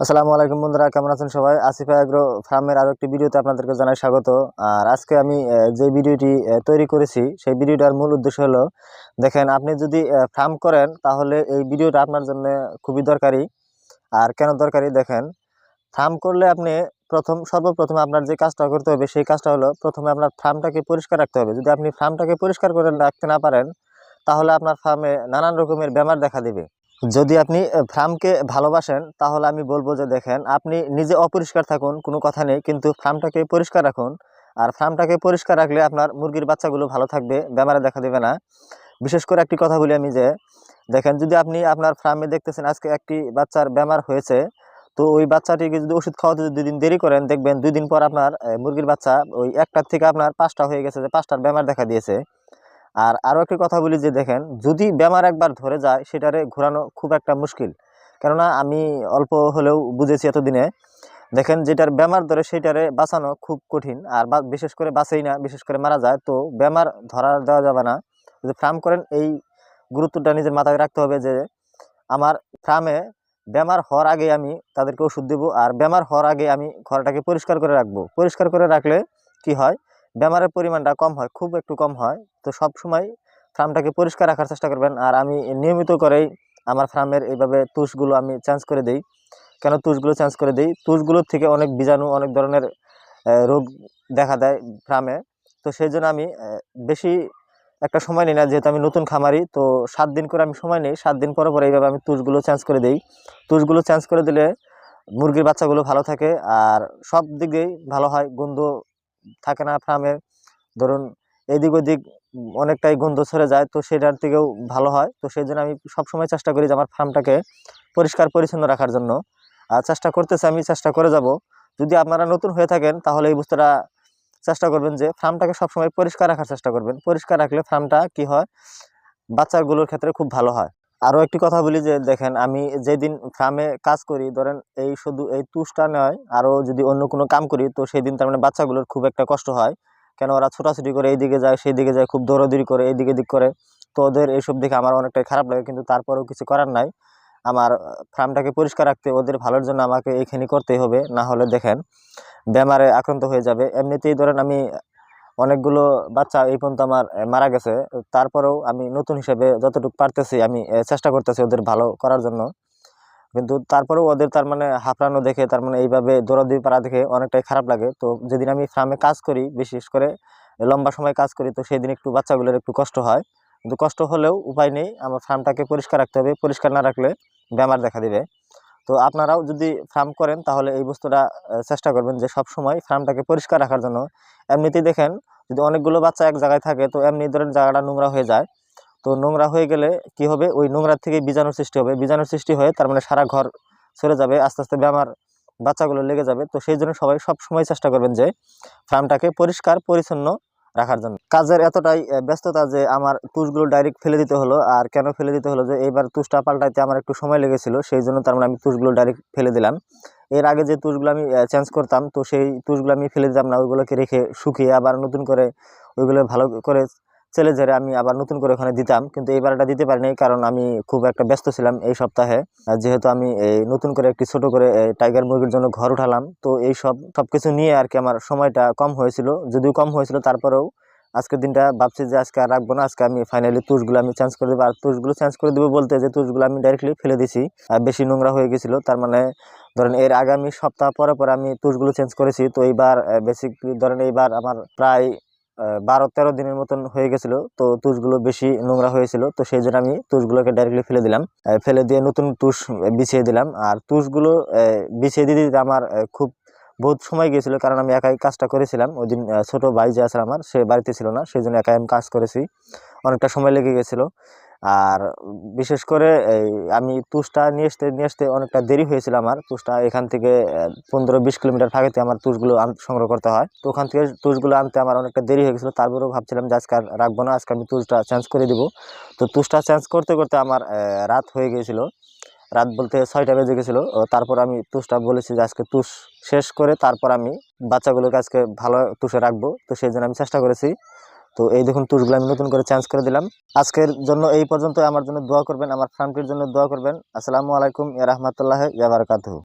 আসসালামু আলাইকুম বন্ধুরা, কেমন আছেন সবাই? আসিফা অ্যাগ্রো ফার্মের আরও একটি ভিডিওতে আপনাদেরকে জানাই স্বাগত। আর আজকে আমি যে ভিডিওটি তৈরি করেছি, সেই ভিডিওটার মূল উদ্দেশ্য হলো, দেখেন আপনি যদি ফার্ম করেন, তাহলে এই ভিডিওটা আপনার জন্য খুবই দরকারি। আর কেন দরকারি? দেখেন, ফার্ম করলে আপনি প্রথম, সর্বপ্রথম আপনার যে কাজটা করতে হবে, সেই কাজটা হলো প্রথমে আপনার ফার্মটাকে পরিষ্কার রাখতে হবে। যদি আপনি ফার্মটাকে পরিষ্কার করে রাখতে না পারেন, তাহলে আপনার ফার্মে নানান রকমের বেমার দেখা দিবে। যদি আপনি ফার্মকে ভালোবাসেন, তাহলে আমি বলব যে দেখেন, আপনি নিজে অপরিষ্কার থাকুন, কোনো কথা নেই, কিন্তু ফার্মটাকে পরিষ্কার রাখুন। আর ফার্মটাকে পরিষ্কার রাখলে আপনার মুরগির বাচ্চাগুলো ভালো থাকবে, বেমারে দেখা দেবে না। বিশেষ করে একটি কথা বলি আমি যে, দেখেন, যদি আপনি আপনার ফার্মে দেখতেছেন আজকে একটি বাচ্চার বেমার হয়েছে, তো ওই বাচ্চাটিকে যদি ওষুধ খাওয়াতে যদি দুই দিন দেরি করেন, দেখবেন দুই দিন পর আপনার মুরগির বাচ্চা ওই একটার থেকে আপনার পাঁচটা হয়ে গেছে, যে পাঁচটার বেমার দেখা দিয়েছে। আর আরও একটি কথা বলি যে দেখেন, যদি বেমার একবার ধরে যায়, সেটারে ঘোরানো খুব একটা মুশকিল। কেননা আমি অল্প হলেও বুঝেছি এতদিনে, দেখেন যেটার বেমার ধরে সেটারে বাঁচানো খুব কঠিন। আর বিশেষ করে বাঁচেই না, বিশেষ করে মারা যায়, তো বেমার ধরা দেওয়া যাবে না। যদি ফার্ম করেন, এই গুরুত্বটা নিজের মাথায় রাখতে হবে যে, আমার ফার্মে বেমার হওয়ার আগে আমি তাদেরকে ওষুধ দেবো, আর বেমার হওয়ার আগে আমি ঘরটাকে পরিষ্কার করে রাখব। পরিষ্কার করে রাখলে কি হয়? বেমারের পরিমাণটা কম হয়, খুব একটু কম হয়, তো সব সময় ফার্মটাকে পরিষ্কার রাখার চেষ্টা করবেন। আর আমি নিয়মিত করেই আমার ফার্মের এইভাবে তুষগুলো আমি চেঞ্জ করে দিই। কেন তুষগুলো চেঞ্জ করে দিই? তুষগুলোর থেকে অনেক বীজাণু, অনেক ধরনের রোগ দেখা দেয় ফার্মে। তো সেই জন্য আমি বেশি একটা সময় নিই না, যেহেতু আমি নতুন খামারি, তো সাত দিন করে আমি সময় নিই, সাত দিন পরে পরে এইভাবে আমি তুষগুলো চেঞ্জ করে দিই। তুষগুলো চেঞ্জ করে দিলে মুরগির বাচ্চাগুলো ভালো থাকে, আর সব দিকেই ভালো হয়, গন্ধ থাকে না ফার্মে। ধরুন এদিক ওদিক অনেকটাই গন্ধ ছড়ে যায়, তো সেটার থেকেও ভালো হয়। তো সেই জন্য আমি সবসময় চেষ্টা করি যে আমার ফার্মটাকে পরিষ্কার, পরিচ্ছন্ন রাখার জন্য। আর চেষ্টা করতেছি আমি, চেষ্টা করে যাব। যদি আপনারা নতুন হয়ে থাকেন, তাহলে এই বস্তুটা চেষ্টা করবেন যে ফার্মটাকে সবসময় পরিষ্কার রাখার চেষ্টা করবেন। পরিষ্কার রাখলে ফার্মটা কি হয়? বাচ্চাগুলোর ক্ষেত্রে খুব ভালো হয়। আরও একটি কথা বলি যে, দেখেন, আমি যেদিন ফার্মে কাজ করি, ধরেন এই শুধু এই তুষটা নয় আরও যদি অন্য কোনো কাম করি, তো সেই দিন তার মানে বাচ্চাগুলোর খুব একটা কষ্ট হয়। কেন ওরা ছোটাছুটি করে এই দিকে যায় সেই দিকে যায়, খুব দৌড়াদৌড়ি করে এই দিকে দিক করে। তো ওদের এইসব দেখে আমার অনেকটাই খারাপ লাগে, কিন্তু তারপরেও কিছু করার নাই। আমার ফার্মটাকে পরিষ্কার রাখতে ওদের ভালোর জন্য আমাকে এইখানে করতেই হবে, না হলে দেখেন, বেমারে আক্রান্ত হয়ে যাবে। এমনিতেই ধরেন আমি অনেকগুলো বাচ্চা এই পর্যন্ত আমার মারা গেছে। তারপরেও আমি নতুন হিসেবে যতটুকু পারতেছি আমি চেষ্টা করতেছি ওদের ভালো করার জন্য। কিন্তু তারপরেও ওদের তার মানে হাঁপড়ানো দেখে, তার মানে এইভাবে দৌড়াদৌড়ি পাড়া দেখে অনেকটাই খারাপ লাগে। তো যেদিন আমি ফার্মে কাজ করি, বিশেষ করে লম্বা সময় কাজ করি, তো সেই দিন একটু বাচ্চাগুলোর একটু কষ্ট হয়। কিন্তু কষ্ট হলেও উপায় নেই, আমার ফার্মটাকে পরিষ্কার রাখতে হবে। পরিষ্কার না রাখলে বেমার দেখা দিবে। তো আপনারাও যদি ফার্ম করেন, তাহলে এই বস্তুটা চেষ্টা করবেন যে সব সময় ফার্মটাকে পরিষ্কার রাখার জন্য। এমনিতেই দেখেন, যদি অনেকগুলো বাচ্চা এক জায়গায় থাকে, তো এমনি ধরেন জায়গাটা নোংরা হয়ে যায়। তো নোংরা হয়ে গেলে কি হবে? ওই নোংরার থেকে বীজাণুর সৃষ্টি হবে। বীজাণুর সৃষ্টি হয়ে তার মানে সারা ঘর সরে যাবে, আস্তে আস্তে বেমার বাচ্চাগুলো লেগে যাবে। তো সেই জন্য সবাই সব সময় চেষ্টা করবেন যে ফার্মটাকে পরিষ্কার, পরিচ্ছন্ন রাখার জন্য। কাজের এতটাই ব্যস্ততা যে আমার তুষগুলো ডাইরেক্ট ফেলে দিতে হলো, আর কেন ফেলে দিতে হলো যে এইবার তুষটা পাল্টাইতে আমার একটু সময় লেগেছিল, সেই জন্য তার মানে আমি তুষগুলো ডাইরেক্ট ফেলে দিলাম। এর আগে যে তুষগুলো আমি চেঞ্জ করতাম, তো সেই তুষগুলো আমি ফেলে দিতাম না, ওইগুলোকে রেখে শুকিয়ে আবার নতুন করে ওইগুলো ভালো করে চেলে ঝেড়ে আমি আবার নতুন করে ওখানে দিতাম, কিন্তু এবার এটা দিতে পারিনি, কারণ আমি খুব একটা ব্যস্ত ছিলাম এই সপ্তাহে। যেহেতু আমি এই নতুন করে একটি ছোট করে টাইগার মুরগির জন্য ঘর উঠালাম, তো এই সব সব কিছু নিয়ে আর কি আমার সময়টা কম হয়েছিল। যদিও কম হয়েছিল, তারপরেও আজকের দিনটা ভাবছি যে আজকে আর রাখব না, আজকে আমি ফাইনালি তুষগুলো আমি চেঞ্জ করে দেবো। আর তুষগুলো চেঞ্জ করে দেবো বলতে যে তুষগুলো আমি ডাইরেক্টলি ফেলে দিছি, আর বেশি নোংরা হয়ে গেছিল। তার মানে ধরেন এর আগামী সপ্তাহ পরে পরে আমি তুষগুলো চেঞ্জ করেছি, তো এইবার বেসিকলি ধরেন এইবার আমার প্রায় বারো তেরো দিনের মতন হয়ে গেছিল, তো তুষগুলো বেশি নোংরা হয়েছিল, তো সেই জন্য আমি তুষগুলোকে ডাইরেক্টলি ফেলে দিলাম। ফেলে দিয়ে নতুন তুষ বিছিয়ে দিলাম। আর তুষগুলো বিছিয়ে দিতে দিতে আমার খুব বহুত সময় গিয়েছিল, কারণ আমি একাই কাজটা করেছিলাম। ওই দিন ছোট ভাই যে আছে আমার, সে বাড়িতে ছিল না, সেই জন্য একাই আমি কাজ করেছি। অনেকটা সময় লেগে গেছিল। আর বিশেষ করে এই আমি তুষটা নিয়ে আসতে নিয়ে আসতে অনেকটা দেরি হয়েছিল আমার। তুষটা এখান থেকে পনেরো বিশ কিলোমিটার ফাঁকেতে আমার তুষগুলো সংগ্রহ করতে হয়। তো ওখান থেকে তুষগুলো আনতে আমার অনেকটা দেরি হয়ে গেছিল। তারপরেও ভাবছিলাম যে আজকে আর রাখব না, আজকে আমি তুষটা চেঞ্জ করে দিব। তো তুষটা চেঞ্জ করতে করতে আমার রাত হয়ে গিয়েছিল রাত বলতে ছয়টা বেজে গেছিল। তারপর আমি তুষটা বলেছি যে আজকে তুষ শেষ করে তারপর আমি বাচ্চাগুলোকে আজকে ভালো তুষে রাখব। তো সেই জন্য আমি চেষ্টা করেছি। তো এই দেখুন টুসগুলো আমি নতুন করে চেঞ্জ করে দিলাম। আজকের জন্য এই পর্যন্ত আমার জন্য দোয়া করবেন, আমার ফার্মটির জন্য দোয়া করবেন। আসসালামু আলাইকুম, ইয়া রহমতুল্লাহ, ইয়া বারাকাতুহু।